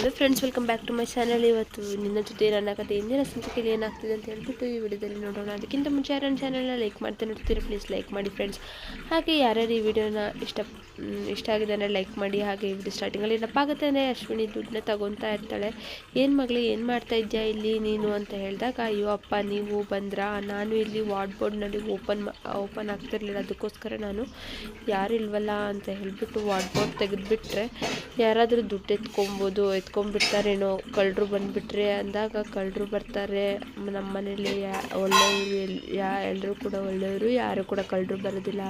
Hello friends welcome back to my channel ಇವತ್ತು ನಿನ್ನ ಜೊತೆ ನನ್ನ ಕತೆ ಇಂದಿನ ಸಂಚಿಕೆಯಲ್ಲಿ ಏನಾಗ್ತಿದೆ ಅಂತ ಹೇಳ್ಬಿಟ್ಟು ಈ ವಿಡಿಯೋದಲ್ಲಿ ನೋಡೋಣ. ಅದಕ್ಕಿಂತ ಮುಂಚೆ ಯಾರು ನನ್ನ ಚಾನಲ್ನ ಲೈಕ್ ಮಾಡ್ತಾ ನೋಡ್ತೀರಿ ಪ್ಲೀಸ್ ಲೈಕ್ ಮಾಡಿ ಫ್ರೆಂಡ್ಸ್ ಹಾಗೆ ಯಾರ್ಯಾರು ಈ ವಿಡಿಯೋನ ಇಷ್ಟ ಇಷ್ಟ ಆಗಿದೆ ಅಂದರೆ ಲೈಕ್ ಮಾಡಿ. ಹಾಗೆ ವಿಡಿಯೋ ಸ್ಟಾರ್ಟಿಂಗಲ್ಲಿ ಏನಪ್ಪ ಆಗುತ್ತೆ ಅಂದರೆ ಅಶ್ವಿನಿ ದುಡ್ಡನ್ನ ತಗೊತಾ ಇರ್ತಾಳೆ. ಏನು ಮಗಳೇ, ಏನು ಮಾಡ್ತಾ ಇದೆಯಾ ಇಲ್ಲಿ ನೀನು ಅಂತ ಹೇಳಿದಾಗ, ಅಯ್ಯೋ ಅಪ್ಪ, ನೀವು ಬಂದ್ರಾ? ನಾನು ಇಲ್ಲಿ ವಾರ್ಡ್ ಬೋರ್ಡ್ನಲ್ಲಿ ಓಪನ್ ಓಪನ್ ಆಗ್ತಿರಲಿಲ್ಲ. ಅದಕ್ಕೋಸ್ಕರ ನಾನು ಯಾರು ಇಲ್ವಲ್ಲ ಅಂತ ಹೇಳಿಬಿಟ್ಟು ವಾರ್ಡ್ ಬೋರ್ಡ್ ತೆಗೆದುಬಿಟ್ರೆ ಯಾರಾದರೂ ದುಡ್ಡು ಎತ್ಕೊಬೋದು ಎತ್ಕೊಂಡ್ಬಿಡ್ತಾರೇನೋ ಕಳ್ಳರು ಬಂದುಬಿಟ್ರೆ ಅಂದಾಗ ಕಳ್ಳರು ಬರ್ತಾರೆ. ನಮ್ಮ ಮನೇಲಿ ಯಾ, ಒಳ್ಳೆಯವರು ಎಲ್, ಯಾ ಎಲ್ಲರೂ ಕೂಡ ಒಳ್ಳೆಯವರು, ಯಾರು ಕೂಡ ಕಳ್ಳರು ಬರೋದಿಲ್ಲ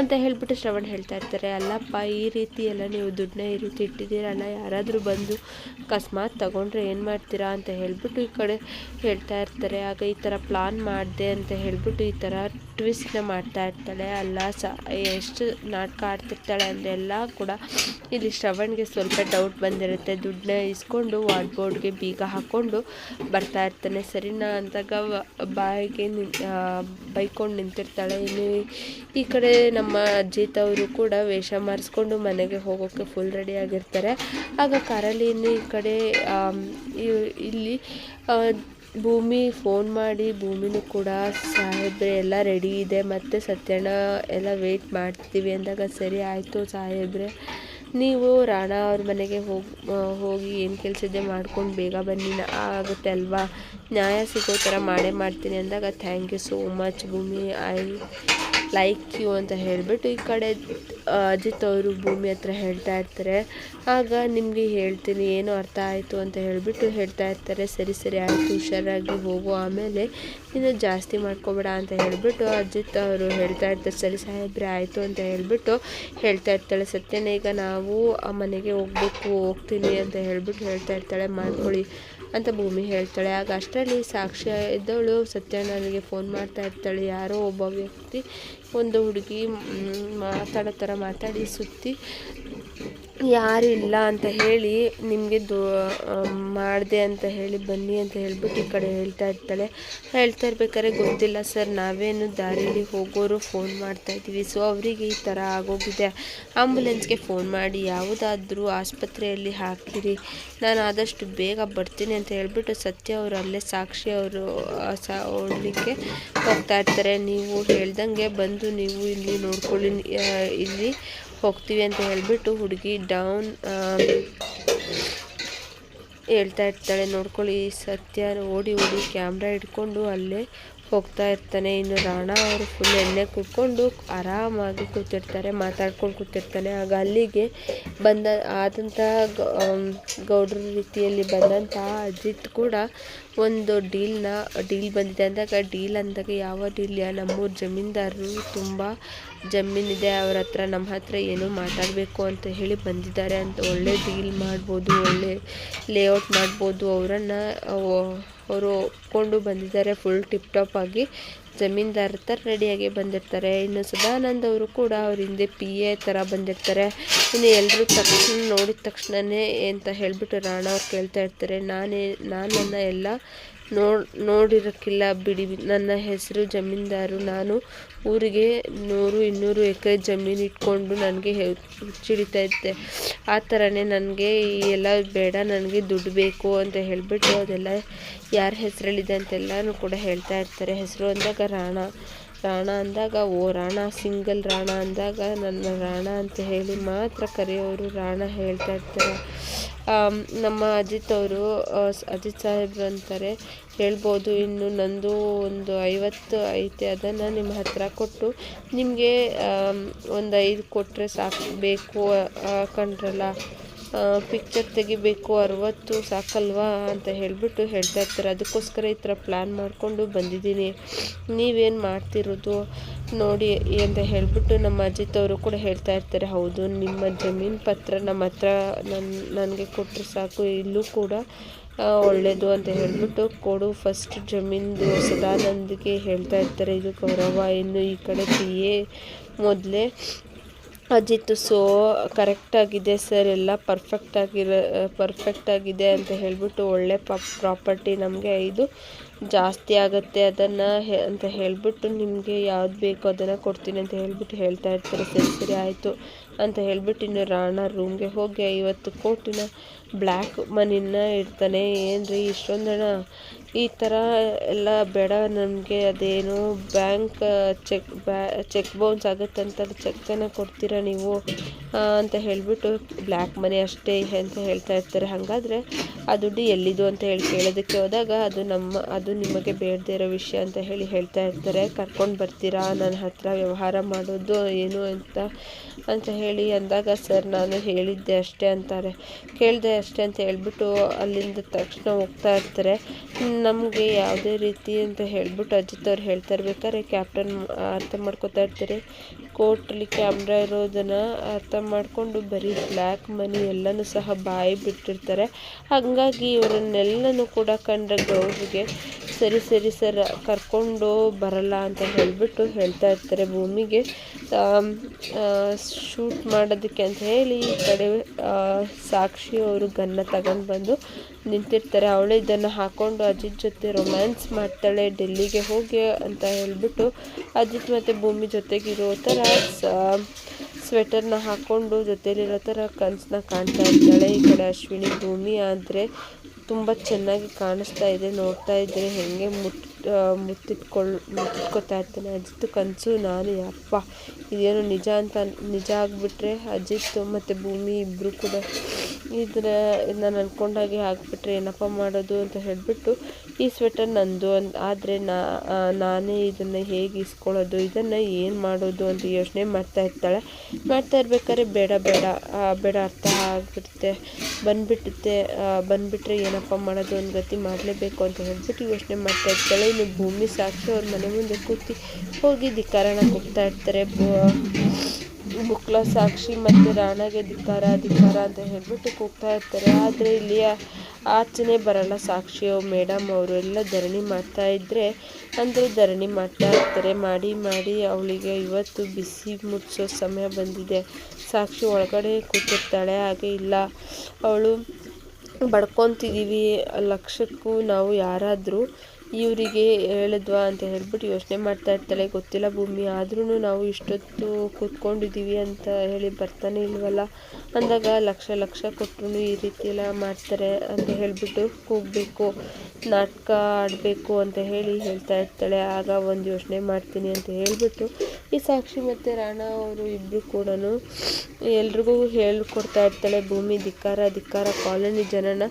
ಅಂತ ಹೇಳ್ಬಿಟ್ಟು ಶ್ರವಣ್ ಹೇಳ್ತಾ ಇರ್ತಾರೆ. ಅಲ್ಲಪ್ಪ, ಈ ರೀತಿ ಎಲ್ಲ ನೀವು ದುಡ್ಡನ್ನ ಈ ರೀತಿ ಇಟ್ಟಿದ್ದೀರಲ್ಲ ಯಾರಾದರೂ ಬಂದು ಅಕಸ್ಮಾತ್ ತಗೊಂಡ್ರೆ ಏನು ಮಾಡ್ತೀರಾ ಅಂತ ಹೇಳ್ಬಿಟ್ಟು ಈ ಕಡೆ ಹೇಳ್ತಾ ಇರ್ತಾರೆ. ಆಗ ಈ ಥರ ಪ್ಲಾನ್ ಮಾಡಿದೆ ಅಂತ ಹೇಳ್ಬಿಟ್ಟು ಈ ಥರ ಟ್ವಿಸ್ಟ್ನ ಮಾಡ್ತಾ ಇರ್ತಾಳೆ. ಅಲ್ಲ, ಸ, ಎಷ್ಟು ನಾಟಕ ಆಡ್ತಿರ್ತಾಳೆ ಅಂದರೆ ಎಲ್ಲ ಕೂಡ ಇಲ್ಲಿ ಶ್ರವಣ್ಗೆ ಸ್ವಲ್ಪ ಡೌಟ್ ಬಂದಿರುತ್ತೆ. ದುಡ್ಡನ್ನ ಇಸ್ಕೊಂಡು ವಾರ್ಡ್ ಬೋರ್ಡ್ಗೆ ಬೀಗ ಹಾಕ್ಕೊಂಡು ಬರ್ತಾ ಇರ್ತಾನೆ. ಸರಿನಾ ಅಂದಾಗ ಬಾಯಿಗೆ ನಿನ್ ಬೈಕೊಂಡು ನಿಂತಿರ್ತಾಳೆ. ಇನ್ನು ಈ ಕಡೆ ನಮ್ಮ ಅಜ್ಜಿ ಅವರು ಕೂಡ ವೇಷ ಮಾರಿಸ್ಕೊಂಡು ಮನೆಗೆ ಹೋಗೋಕ್ಕೆ ಫುಲ್ ರೆಡಿ ಆಗಿರ್ತಾರೆ. ಆಗ ಕಾರಲ್ಲಿ ಇನ್ನು ಈ ಕಡೆ ಇಲ್ಲಿ ಭೂಮಿ ಫೋನ್ ಮಾಡಿ ಭೂಮಿನೂ ಕೂಡ ಸಾಹೇಬ್ರೆ ಎಲ್ಲ ರೆಡಿ ಇದೆ. ಮತ್ತು ಸತ್ಯಣ್ಣ, ಎಲ್ಲ ವೆಯ್ಟ್ ಮಾಡ್ತೀವಿ ಅಂದಾಗ ಸರಿ ಆಯಿತು ಸಾಹೇಬ್ರೆ. ನೀವು ರಾಣಾ ಅವ್ರ ಮನೆಗೆ ಹೋಗಿ ಹೋಗಿ ಏನು ಕೆಲಸ ಇದೆ ಮಾಡ್ಕೊಂಡು ಬೇಗ ಬನ್ನಿ. ಆಗುತ್ತೆ ಅಲ್ವಾ? ನ್ಯಾಯ ಸಿಗೋ ಥರ ಮಾಡೇ ಮಾಡ್ತೀನಿ ಅಂದಾಗ thank you so much Bhoomi. I like you ಅಂತ ಹೇಳಿಬಿಟ್ಟು ಈ ಕಡೆ ಅಜಿತ್ ಅವರು ಭೂಮಿ ಹತ್ರ ಹೇಳ್ತಾ ಇರ್ತಾರೆ. ಆಗ ನಿಮಗೆ ಹೇಳ್ತೀನಿ, ಏನು ಅರ್ಥ ಆಯಿತು ಅಂತ ಹೇಳಿಬಿಟ್ಟು ಹೇಳ್ತಾ ಇರ್ತಾರೆ. ಸರಿ ಸರಿ, ಆಯಿತು, ಹುಷಾರಾಗಿ ಹೋಗು, ಆಮೇಲೆ ಇನ್ನು ಜಾಸ್ತಿ ಮಾಡ್ಕೋಬೇಡ ಅಂತ ಹೇಳಿಬಿಟ್ಟು ಅಜಿತ್ ಅವರು ಹೇಳ್ತಾ ಇರ್ತಾರೆ. ಸರಿ, ಸಾಹೇಬ್ರೆ, ಆಯಿತು ಅಂತ ಹೇಳಿಬಿಟ್ಟು ಹೇಳ್ತಾ ಇರ್ತಾಳೆ. ಸತ್ಯನ, ಈಗ ನಾವು ಆ ಮನೆಗೆ ಹೋಗ್ಬೇಕು, ಹೋಗ್ತೀನಿ ಅಂತ ಹೇಳಿಬಿಟ್ಟು ಹೇಳ್ತಾ ಇರ್ತಾಳೆ. ಮಾಡ್ಕೊಳ್ಳಿ ಅಂತ ಭೂಮಿ ಹೇಳ್ತಾಳೆ. ಆಗ ಅಷ್ಟರಲ್ಲಿ ಸಾಕ್ಷಿ ಇದ್ದವಳು ಸತ್ಯಣ್ಣನಿಗೆ ಫೋನ್ ಮಾಡ್ತಾ ಇರ್ತಾಳೆ. ಯಾರೋ ಒಬ್ಬ ವ್ಯಕ್ತಿ, ಒಂದು ಹುಡುಗಿ ಮಾತಾಡೋ ಥರ ಮಾತಾಡಿ ಸುತ್ತಿ ಯಾರು ಇಲ್ಲ ಅಂತ ಹೇಳಿ ನಿಮಗೆ ದೂ ಮಾಡಿದೆ ಅಂತ ಹೇಳಿ, ಬನ್ನಿ ಅಂತ ಹೇಳ್ಬಿಟ್ಟು ಈ ಕಡೆ ಹೇಳ್ತಾ ಇರ್ತಾಳೆ. ಹೇಳ್ತಾ ಇರ್ಬೇಕಾದ್ರೆ ಗೊತ್ತಿಲ್ಲ ಸರ್, ನಾವೇನು ದಾರಿಯಲ್ಲಿ ಹೋಗೋರು ಫೋನ್ ಮಾಡ್ತಾ ಇದ್ದೀವಿ. ಸೊ ಅವರಿಗೆ ಈ ಥರ ಆಗೋಗಿದೆ. ಆಂಬುಲೆನ್ಸ್ಗೆ ಫೋನ್ ಮಾಡಿ, ಯಾವುದಾದ್ರೂ ಆಸ್ಪತ್ರೆಯಲ್ಲಿ ಹಾಕಿರಿ. ನಾನು ಆದಷ್ಟು ಬೇಗ ಬರ್ತೀನಿ ಅಂತ ಹೇಳ್ಬಿಟ್ಟು ಸತ್ಯ ಅವರು ಅಲ್ಲೇ ಸಾಕ್ಷಿ ಅವರು ಸಾ, ಓಡಲಿಕ್ಕೆ ಹೋಗ್ತಾ ಇರ್ತಾರೆ. ನೀವು ಹೇಳ್ದಂಗೆ ಬಂದು ನೀವು ಇಲ್ಲಿ ನೋಡ್ಕೊಳ್ಳಿ ಇಲ್ಲಿ. ಹೋಗ್ತೀವಿ ಅಂತ ಹೇಳ್ಬಿಟ್ಟು ಹುಡುಗಿ ಡೌನ್ ಹೇಳ್ತಾ ಇರ್ತಾಳೆ. ನೋಡ್ಕೊಳ್ಳಿ ಸತ್ಯ ಓಡಿ ಓಡಿ ಕ್ಯಾಮ್ರಾ ಹಿಡ್ಕೊಂಡು ಅಲ್ಲೇ ಹೋಗ್ತಾ ಇರ್ತಾನೆ. ಇನ್ನು ರಾಣ ಅವರು ಫುಲ್ ಎಣ್ಣೆ ಕುತ್ಕೊಂಡು ಆರಾಮಾಗಿ ಕೂತಿರ್ತಾರೆ, ಮಾತಾಡ್ಕೊಂಡು ಕೂತಿರ್ತಾನೆ. ಆಗ ಅಲ್ಲಿಗೆ ಬಂದ, ಆದಂತಹ ಗೌಡ್ರ ರೀತಿಯಲ್ಲಿ ಬಂದಂತಹ ಅಜಿತ್ ಕೂಡ ಒಂದು ಡೀಲ್ನ, ಡೀಲ್ ಬಂದಿದೆ ಅಂದಾಗ ಡೀಲ್ ಅಂದಾಗ ಯಾವ ಡೀಲ್ ನಮ್ಮೂರ ಜಮೀನ್ದಾರರು ತುಂಬ ಜಮೀನಿದೆ, ಅವ್ರ ಹತ್ರ ನಮ್ಮ ಹತ್ರ ಏನೋ ಮಾತಾಡಬೇಕು ಅಂತ ಹೇಳಿ ಬಂದಿದ್ದಾರೆ ಅಂತ ಒಳ್ಳೆ ಡೀಲ್ ಮಾಡ್ಬೋದು, ಒಳ್ಳೆ ಲೇಔಟ್ ಮಾಡ್ಬೋದು, ಅವರನ್ನು ಅವರು ಒಪ್ಕೊಂಡು ಬಂದಿದ್ದಾರೆ ಫುಲ್ ಟಿಪ್ ಟಾಪ್ ಆಗಿ. ಜಮೀನ್ದಾರ್ ಥರ ರೆಡಿಯಾಗಿ ಬಂದಿರ್ತಾರೆ. ಇನ್ನು ಸದಾನಂದ್ ಅವರು ಕೂಡ ಅವ್ರ ಹಿಂದೆ ಪಿ ಎ ಥರ ಬಂದಿರ್ತಾರೆ. ಇನ್ನು ಎಲ್ಲರೂ ತಕ್ಷಣ ನೋಡಿದ ತಕ್ಷಣವೇ ಅಂತ ಹೇಳಿಬಿಟ್ಟು ರಾಣಾ ಅವ್ರು ಕೇಳ್ತಾ ಇರ್ತಾರೆ. ನಾನೇ ನಾನನ್ನು ಎಲ್ಲ ನೋಡ್, ನೋಡಿರೋಕ್ಕಿಲ್ಲ ಬಿಡಿ. ನನ್ನ ಹೆಸರು ಜಮೀನ್ದಾರು. ನಾನು ಊರಿಗೆ ನೂರು, ಇನ್ನೂರು ಎಕರೆ ಜಮೀನು ಇಟ್ಕೊಂಡು ನನಗೆ ಹುಚ್ಚಿಡಿತಾ ಇದ್ದೆ. ಆ ಥರನೇ ನನಗೆ ಎಲ್ಲ ಬೇಡ, ನನಗೆ ದುಡ್ಡು ಬೇಕು ಅಂತ ಹೇಳಿಬಿಟ್ಟು ಅದೆಲ್ಲ ಯಾರ ಹೆಸರಲ್ಲಿದೆ ಅಂತೆಲ್ಲನೂ ಕೂಡ ಹೇಳ್ತಾ ಇರ್ತಾರೆ. ಹೆಸರು ಅಂದಾಗ ರಾಣಾ. ರಾಣಾ ಅಂದಾಗ ಓ ರಾಣಾ, ಸಿಂಗಲ್ ರಾಣಾ ಅಂದಾಗ ನನ್ನ ರಾಣಾ ಅಂತ ಹೇಳಿ ಮಾತ್ರ ಕರೆಯೋರು ರಾಣಾ ಹೇಳ್ತಾ ಇರ್ತಾರೆ. ನಮ್ಮ ಅಜಿತ್ ಅವರು ಅಜಿತ್ ಸಾಹೇಬ್ರು ಅಂತಾರೆ, ಹೇಳ್ಬೋದು, ಇನ್ನು ನಂದು ಒಂದು ಐವತ್ತು ಐತೆ, ಅದನ್ನು ನಿಮ್ಮ ಹತ್ತಿರ ಕೊಟ್ಟು, ನಿಮಗೆ ಒಂದು ಐದು ಕೊಟ್ಟರೆ ಸಾಕು, ಬೇಕು ಕಂಡ್ರಲ್ಲ ಪಿಕ್ಚರ್ ತೆಗಿಬೇಕು, ಅರವತ್ತು ಸಾಕಲ್ವಾ ಅಂತ ಹೇಳಿಬಿಟ್ಟು ಹೇಳ್ತಾ ಇರ್ತಾರೆ. ಅದಕ್ಕೋಸ್ಕರ ಈ ಥರ ಪ್ಲ್ಯಾನ್ ಮಾಡಿಕೊಂಡು ಬಂದಿದ್ದೀನಿ. ನೀವೇನು ಮಾಡ್ತಿರೋದು ನೋಡಿ ಅಂತ ಹೇಳಿಬಿಟ್ಟು ನಮ್ಮ ಅಜಿತ್ ಕೂಡ ಹೇಳ್ತಾ ಇರ್ತಾರೆ. ಹೌದು, ನಿಮ್ಮ ಜಮೀನು ಪತ್ರ ನಮ್ಮ ಹತ್ರ ನನ್ನ ನನಗೆ ಕೊಟ್ಟರೆ ಸಾಕು, ಇಲ್ಲೂ ಕೂಡ ಒಳ್ಳೆಯದು ಅಂತ ಹೇಳಿಬಿಟ್ಟು ಕೊಡು. ಫಸ್ಟ್ ಜಮೀನ್ದು ಸದಾನಂದ್ಗೆ ಹೇಳ್ತಾ ಇರ್ತಾರೆ. ಇದು ಗೌರವ. ಇನ್ನು ಈ ಕಡೆ ಪಿ ಎ ಮೊದಲೇ ಅಜಿತ್ ಸೋ ಕರೆಕ್ಟಾಗಿದೆ ಸರ್ ಎಲ್ಲ ಪರ್ಫೆಕ್ಟಾಗಿರೋ ಪರ್ಫೆಕ್ಟಾಗಿದೆ ಅಂತ ಹೇಳಿಬಿಟ್ಟು ಒಳ್ಳೆ ಪ್ರಾಪರ್ಟಿ ನಮಗೆ ಇದು ಜಾಸ್ತಿ ಆಗುತ್ತೆ ಅದನ್ನು ಅಂತ ಹೇಳಿಬಿಟ್ಟು ನಿಮಗೆ ಯಾವ್ದು ಬೇಕೋ ಅದನ್ನು ಕೊಡ್ತೀನಿ ಅಂತ ಹೇಳ್ಬಿಟ್ಟು ಹೇಳ್ತಾ ಇರ್ತಾರೆ. ಸರಿ ಸರಿ, ಆಯಿತು ಅಂತ ಹೇಳ್ಬಿಟ್ಟು ಇನ್ನು ರಾಣ ರೂಮ್ಗೆ ಹೋಗಿ ಐವತ್ತು ಕೋಟಿನ ಬ್ಲ್ಯಾಕ್ ಮನಿನ ಇಡ್ತಾನೆ. ಏನು ರೀ ಇಷ್ಟೊಂದು ಹಣ? ಈ ಥರ ಎಲ್ಲ ಬೇಡ ನಮಗೆ ಅದೇನು ಬ್ಯಾಂಕ್ ಚೆಕ್ ಬ್ಯಾ, ಚೆಕ್ ಬೌನ್ಸ್ ಆಗುತ್ತೆ ಆಗುತ್ತಂತ ಚೆಕ್ ಚೆಕ್ಕನ್ನು ಕೊಡ್ತೀರಾ ನೀವು ಅಂತ ಹೇಳಿಬಿಟ್ಟು ಬ್ಲ್ಯಾಕ್ ಮನಿ ಅಷ್ಟೇ ಅಂತ ಹೇಳ್ತಾ ಇರ್ತಾರೆ. ಹಾಗಾದರೆ ಆ ದುಡ್ಡು ಎಲ್ಲಿದು ಅಂತ ಹೇಳಿ ಕೇಳೋದಕ್ಕೆ ಹೋದಾಗ ಅದು ನಮ್ಮ, ಅದು ನಿಮಗೆ ಬೇಡದೇ ಇರೋ ವಿಷಯ ಅಂತ ಹೇಳಿ ಹೇಳ್ತಾ ಇರ್ತಾರೆ. ಕರ್ಕೊಂಡು ಬರ್ತೀರಾ? ನನ್ನ ಹತ್ರ ವ್ಯವಹಾರ ಮಾಡೋದು ಏನು ಅಂತ ಅಂತ ಹೇಳಿ ಅಂದಾಗ, ಸರ್, ನಾನು ಹೇಳಿದ್ದೆ ಅಷ್ಟೇ ಅಂತಾರೆ. ಕೇಳಿದೆ ಅಷ್ಟೇ ಅಂತ ಹೇಳಿಬಿಟ್ಟು ಅಲ್ಲಿಂದ ತಕ್ಷಣ ಹೋಗ್ತಾ ಇರ್ತಾರೆ. ನಮಗೆ ಯಾವುದೇ ರೀತಿ ಅಂತ ಹೇಳ್ಬಿಟ್ಟು ಅಜಿತ್ ಅವ್ರು ಹೇಳ್ತಾ ಇರ್ಬೇಕಾದ್ರೆ ಕ್ಯಾಪ್ಟನ್ ಅರ್ಥ ಮಾಡ್ಕೋತಾ ಇರ್ತಾರೆ. ಕೋರ್ಟಲ್ಲಿ ಕ್ಯಾಮ್ರಾ ಇರೋದನ್ನು ಅರ್ಥ ಮಾಡಿಕೊಂಡು ಬರೀ ಬ್ಲ್ಯಾಕ್ ಮನಿ ಎಲ್ಲನೂ ಸಹ ಬಾಯಿ ಬಿಟ್ಟಿರ್ತಾರೆ. ಹಾಗಾಗಿ ಇವರನ್ನೆಲ್ಲನೂ ಕೂಡ ಕಂಡ ಗೌರಿಗೆ ಸರಿ ಸರಿ ಸರ್, ಕರ್ಕೊಂಡು ಬರಲ್ಲ ಅಂತ ಹೇಳಿಬಿಟ್ಟು ಹೇಳ್ತಾ ಇರ್ತಾರೆ ಭೂಮಿಗೆ. ಶೂಟ್ ಮಾಡೋದಕ್ಕೆ ಅಂತ ಹೇಳಿ ಈ ಕಡೆ ಸಾಕ್ಷಿ ಅವರು ಗನ್ನ ತಗೊಂಡು ಬಂದು ನಿಂತಿರ್ತಾರೆ. ಅವಳು ಇದನ್ನು ಹಾಕ್ಕೊಂಡು ಅಜಿತ್ ಜೊತೆ ರೊಮ್ಯಾನ್ಸ್ ಮಾಡ್ತಾಳೆ, ಡೆಲ್ಲಿಗೆ ಹೋಗಿ ಅಂತ ಹೇಳಿಬಿಟ್ಟು ಅಜಿತ್ ಮತ್ತು ಭೂಮಿ ಜೊತೆಗಿರೋ ಥರ ಸ್ವೆಟರ್ನ ಹಾಕ್ಕೊಂಡು ಜೊತೆಲಿರೋ ಥರ ಕನ್ಸನ್ನ ಕಾಣ್ತಾ ಇರ್ತಾಳೆ. ಈ ಕಡೆ ಅಶ್ವಿನಿ ಭೂಮಿ ಆದರೆ ತುಂಬ ಚೆನ್ನಾಗಿ ಕಾಣಿಸ್ತಾ ಇದೆ, ನೋಡ್ತಾ ಇದ್ದರೆ, ಹೇಗೆ ಮುಟ್ ಮುತ್ತಿಟ್ಕೊಳ್ಳು ಮುತ್ತಿಟ್ಕೊತಾ ಇರ್ತಾನೆ ಅಜಿತ್ ಕನಸು ನಾನು, ಅಪ್ಪ. ಇದೇನು ನಿಜ ಅಂತ ನಿಜ ಆಗಿಬಿಟ್ರೆ ಅಜಿತ್ ಮತ್ತು ಭೂಮಿ ಇಬ್ಬರು ಕೂಡ. ಇದರ ನಾನು ಅಂದ್ಕೊಂಡಾಗೆ ಆಗಿಬಿಟ್ರೆ ಏನಪ್ಪ ಮಾಡೋದು ಅಂತ ಹೇಳಿಬಿಟ್ಟು ಈ ಸ್ವೆಟರ್ ನಂದು ಅಂತ ಆದರೆ ನಾನೇ ಇದನ್ನು ಹೇಗೆ ಇಸ್ಕೊಳ್ಳೋದು, ಇದನ್ನು ಏನು ಮಾಡೋದು ಅಂತ ಯೋಚನೆ ಮಾಡ್ತಾ ಇರ್ತಾಳೆ. ಮಾಡ್ತಾ ಇರ್ಬೇಕಾದ್ರೆ ಬೇಡ ಬೇಡ ಬೇಡ ಅರ್ಥ ಆಗಿಬಿಡುತ್ತೆ. ಬಂದುಬಿಡುತ್ತೆ ಬಂದುಬಿಟ್ರೆ ಏನಪ್ಪ ಮಾಡೋದು ಒಂದು ಗತಿ ಮಾಡಲೇಬೇಕು ಅಂತ ಹೇಳ್ಬಿಟ್ಟು ಯೋಚನೆ ಮಾಡ್ತಾ ಇರ್ತಾಳೆ. ಇನ್ನು ಭೂಮಿ ಸಾಕ್ಷಿ ಅವ್ರ ಮನೆ ಮುಂದೆ ಕೂತಿ ಹೋಗಿ ಧಿಕ್ಕಾರನ ಕೂಗ್ತಾ ಇರ್ತಾರೆ. ಬುಕ್ಲ ಸಾಕ್ಷಿ ಮತ್ತು ರಾಣಗೆ ಧಿಕ್ಕಾರ ಧಿಕ್ಕಾರ ಅಂತ ಹೇಳ್ಬಿಟ್ಟು ಕೂಗ್ತಾ ಇರ್ತಾರೆ. ಆದರೆ ಇಲ್ಲಿ ಆಚೆನೇ ಬರಲ್ಲ ಸಾಕ್ಷಿ. ಮೇಡಮ್ ಅವರು ಎಲ್ಲ ಧರಣಿ ಮಾಡ್ತಾ ಇದ್ರೆ, ಅಂದರೆ ಧರಣಿ ಮಾಡ್ತಾ ಇರ್ತಾರೆ. ಮಾಡಿ ಮಾಡಿ, ಅವಳಿಗೆ ಇವತ್ತು ಬಿಸಿ ಮುಟ್ಟಿಸೋ ಸಮಯ ಬಂದಿದೆ. ಸಾಕ್ಷಿ ಒಳಗಡೆ ಕೂತಿರ್ತಾಳೆ, ಹಾಗೆ ಇಲ್ಲ. ಅವಳು ಬಡ್ಕೊತಿದ್ದೀವಿ. ಲಕ್ಷಕ್ಕೂ ನಾವು ಯಾರಾದರೂ ಇವರಿಗೆ ಹೇಳಿದ್ವಾ ಅಂತ ಹೇಳ್ಬಿಟ್ಟು ಯೋಚನೆ ಮಾಡ್ತಾ ಇರ್ತಾಳೆ. ಗೊತ್ತಿಲ್ಲ ಭೂಮಿ ಆದ್ರೂ ನಾವು ಇಷ್ಟೊತ್ತು ಕೂತ್ಕೊಂಡಿದ್ದೀವಿ ಅಂತ ಹೇಳಿ ಬರ್ತಾನೆ ಇಲ್ವಲ್ಲ? ಅಂದಾಗ ಲಕ್ಷ ಲಕ್ಷ ಕೊಟ್ಟರು ಈ ರೀತಿ ಮಾಡ್ತಾರೆ ಅಂತ ಹೇಳಿಬಿಟ್ಟು ಕೂಗಬೇಕು, ನಾಟಕ ಆಡಬೇಕು ಅಂತ ಹೇಳಿ ಹೇಳ್ತಾ ಇರ್ತಾಳೆ. ಆಗ ಒಂದು ಯೋಚನೆ ಮಾಡ್ತೀನಿ ಅಂತ ಹೇಳಿಬಿಟ್ಟು ಈ ಸಾಕ್ಷಿ ಮತ್ತು ರಾಣ ಅವರು ಇಬ್ಬರು ಕೂಡ ಎಲ್ರಿಗೂ ಹೇಳ್ಕೊಡ್ತಾ ಇರ್ತಾಳೆ. ಭೂಮಿ, ಧಿಕ್ಕಾರ ಧಿಕ್ಕಾರ ಕಾಲೋನಿ ಜನನ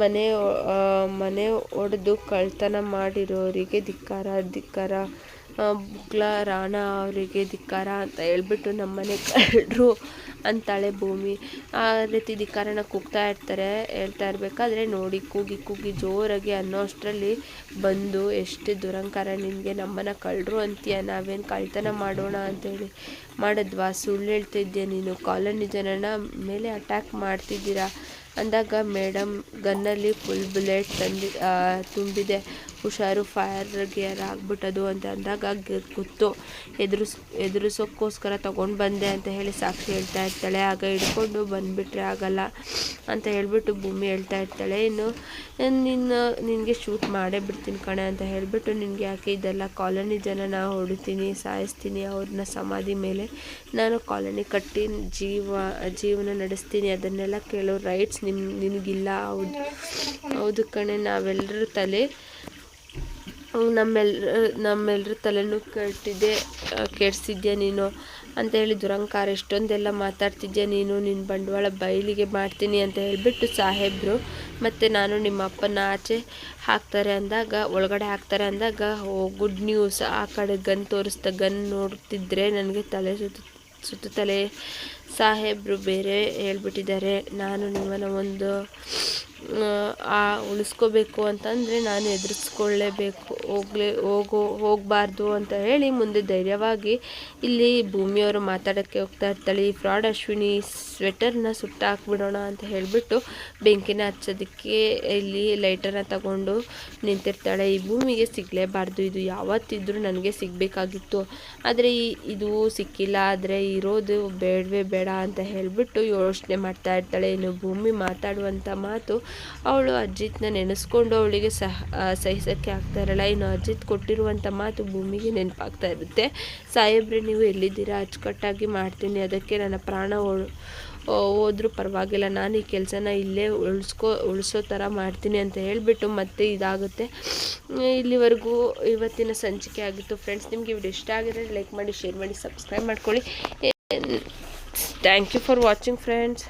ಮನೆ ಮನೆ ಒಡೆದು ಕಳ್ತನ ಮಾಡಿರೋರಿಗೆ ಧಿಕ್ಕಾರ ಧಿಕ್ಕಾರ. ಬುಕ್ಲ ರಾಣ ಅವರಿಗೆ ಧಿಕ್ಕಾರ ಅಂತ ಹೇಳ್ಬಿಟ್ಟು ನಮ್ಮನೆ ಕಳ್ಳರು ಅಂತಾಳೆ ಭೂಮಿ. ಆ ರೀತಿ ಧಿಕ್ಕಾರನ ಕೂಗ್ತಾ ಇರ್ತಾರೆ, ಹೇಳ್ತಾ ಇರಬೇಕಾದ್ರೆ ನೋಡಿ ಕೂಗಿ ಕೂಗಿ ಜೋರಾಗಿ ಅನ್ನೋ ಅಷ್ಟರಲ್ಲಿ ಬಂದು ಎಷ್ಟು ದುರಂಕಾರ ನಿಮಗೆ ನಮ್ಮನ್ನು ಕಳ್ಳರು ಅಂತೀಯ, ನಾವೇನು ಕಳ್ತನ ಮಾಡೋಣ ಅಂತೇಳಿ ಮಾಡಿದ್ವಾ? ಸುಳ್ಳು ಹೇಳ್ತಿದ್ದೆ ನೀನು. ಕಾಲೋನಿ ಜನನ ಮೇಲೆ ಅಟ್ಯಾಕ್ ಮಾಡ್ತಿದ್ದೀರಾ? ಅಂದಾಗ ಮೇಡಮ್ ಗನ್ನಲ್ಲಿ ಫುಲ್ ಬುಲೆಟ್ ತಂದು ತುಂಬಿದೆ. ಹುಷಾರು, ಫೈರ್ ಗಿಯರ್ ಆಗ್ಬಿಟ್ಟದು ಅಂತ ಅಂದಾಗ ಗೊತ್ತು. ಎದುರಿಸ್, ಎದುರಿಸೋಕ್ಕೋಸ್ಕರ ತೊಗೊಂಡು ಬಂದೆ ಅಂತ ಹೇಳಿ ಸಾಕ್ಷಿ ಹೇಳ್ತಾ ಇರ್ತಾಳೆ. ಆಗ ಹಿಡ್ಕೊಂಡು ಬಂದುಬಿಟ್ರೆ ಆಗಲ್ಲ ಅಂತ ಹೇಳಿಬಿಟ್ಟು ಭೂಮಿ ಹೇಳ್ತಾ ಇರ್ತಾಳೆ. ಇನ್ನು, ನಿನ್ನ, ನಿನಗೆ ಶೂಟ್ ಮಾಡೇ ಬಿಡ್ತೀನಿ ಕಣೆ ಅಂತ ಹೇಳಿಬಿಟ್ಟು ನಿನಗೆ ಯಾಕೆ ಇದೆಲ್ಲ ಕಾಲೋನಿ ಜನ ನಾ ಹೊಡಿತೀನಿ ಸಾಯಿಸ್ತೀನಿ, ಅವ್ರನ್ನ ಸಮಾಧಿ ಮೇಲೆ ನಾನು ಕಾಲೋನಿ ಕಟ್ಟಿ ಜೀವ, ಜೀವನ ನಡೆಸ್ತೀನಿ. ಅದನ್ನೆಲ್ಲ ಕೇಳೋ ರೈಟ್ಸ್ ನಿಮ್ಮ ನಿನಗಿಲ್ಲ. ಹೌದು ಹೌದು ಕಣೆ. ನಾವೆಲ್ಲರೂ ತಲೆ ನಮ್ಮೆಲ್ರ ನಮ್ಮೆಲ್ಲರ ತಲೆನೂ ಕೆಟ್ಟಿದ್ದೆ ಕೆಡ್ಸಿದ್ಯಾ ನೀನು? ಅಂತ ಹೇಳಿ ದುರಂಕಾರ ಎಷ್ಟೊಂದೆಲ್ಲ ಮಾತಾಡ್ತಿದ್ಯಾ ನೀನು? ನಿನ್ನ ಬಂಡವಾಳ ಬಯಲಿಗೆ ಮಾಡ್ತೀನಿ ಅಂತ ಹೇಳಿಬಿಟ್ಟು ಸಾಹೇಬರು ಮತ್ತು ನಾನು ನಿಮ್ಮ ಅಪ್ಪನ ಆಚೆ ಹಾಕ್ತಾರೆ ಅಂದಾಗ, ಒಳಗಡೆ ಹಾಕ್ತಾರೆ ಅಂದಾಗ, ಓ ಗುಡ್ ನ್ಯೂಸ್ ಆ ಕಡೆ ಗನ್ ತೋರಿಸ್ತಾ ಗನ್ ನೋಡ್ತಿದ್ರೆ ನನಗೆ ತಲೆ ಸುತ್ತ, ಸುತ್ತುತ್ತಲೇ ಸಾಹೇಬರು ಬೇರೆ ಹೇಳ್ಬಿಟ್ಟಿದ್ದಾರೆ. ನಾನು ನಿಮ್ಮನ್ನು ಒಂದು ಆ ಉಳಿಸ್ಕೋಬೇಕು ಅಂತಂದರೆ ನಾನು ಎದುರಿಸ್ಕೊಳ್ಳೇಬೇಕು. ಹೋಗ್ಲೇ, ಹೋಗೋ, ಹೋಗಬಾರ್ದು ಅಂತ ಹೇಳಿ ಮುಂದೆ ಧೈರ್ಯವಾಗಿ ಇಲ್ಲಿ ಭೂಮಿಯವರು ಮಾತಾಡೋಕ್ಕೆ ಹೋಗ್ತಾ ಇರ್ತಾಳೆ. ಈ ಫ್ರಾಡ್ ಅಶ್ವಿನಿ ಸ್ವೆಟರ್ನ ಸುಟ್ಟ ಹಾಕ್ಬಿಡೋಣ ಅಂತ ಹೇಳಿಬಿಟ್ಟು ಬೆಂಕಿನ ಹಚ್ಚೋದಕ್ಕೆ ಇಲ್ಲಿ ಲೈಟರ್ನ ತಗೊಂಡು ನಿಂತಿರ್ತಾಳೆ. ಈ ಭೂಮಿಗೆ ಸಿಗಲೇಬಾರ್ದು. ಇದು ಯಾವತ್ತಿದ್ರೂ ನನಗೆ ಸಿಗಬೇಕಾಗಿತ್ತು. ಆದರೆ ಇದು ಸಿಕ್ಕಿಲ್ಲ. ಆದರೆ ಇರೋದು ಬೇಡವೇ ಬೇಡ ಅಂತ ಹೇಳಿಬಿಟ್ಟು ಯೋಚನೆ ಮಾಡ್ತಾ ಇರ್ತಾಳೆ. ಇನ್ನು ಭೂಮಿ ಮಾತಾಡುವಂಥ ಮಾತು ಅವಳು ಅಜಿತ್ನ ನೆನೆಸ್ಕೊಂಡು ಅವಳಿಗೆ ಸಹ ಸಹಿಸೋಕ್ಕೆ ಆಗ್ತಾ ಇರಲ್ಲ. ಇನ್ನು ಅಜಿತ್ ಕೊಟ್ಟಿರುವಂಥ ಮಾತು ಭೂಮಿಗೆ ನೆನಪಾಗ್ತಾ ಇರುತ್ತೆ. ಸಾಹೇಬ್ರೆ, ನೀವು ಎಲ್ಲಿದ್ದೀರಾ? ಅಚ್ಚುಕಟ್ಟಾಗಿ ಮಾಡ್ತೀನಿ. ಅದಕ್ಕೆ ನನ್ನ ಪ್ರಾಣ ಹೋದ್ರೂ ಪರವಾಗಿಲ್ಲ. ನಾನು ಈ ಕೆಲಸನ ಇಲ್ಲೇ ಉಳಿಸ್ಕೊ, ಉಳಿಸೋ ಥರ ಮಾಡ್ತೀನಿ ಅಂತ ಹೇಳಿಬಿಟ್ಟು ಮತ್ತೆ ಇದಾಗುತ್ತೆ. ಇಲ್ಲಿವರೆಗೂ ಇವತ್ತಿನ ಸಂಚಿಕೆ ಆಗಿತ್ತು. ಫ್ರೆಂಡ್ಸ್, ನಿಮಗೆ ವಿಡಿಯೋ ಇಷ್ಟ ಆಗಿದ್ರೆ ಲೈಕ್ ಮಾಡಿ, ಶೇರ್ ಮಾಡಿ, ಸಬ್ಸ್ಕ್ರೈಬ್ ಮಾಡ್ಕೊಳ್ಳಿ. Thank you for watching friends.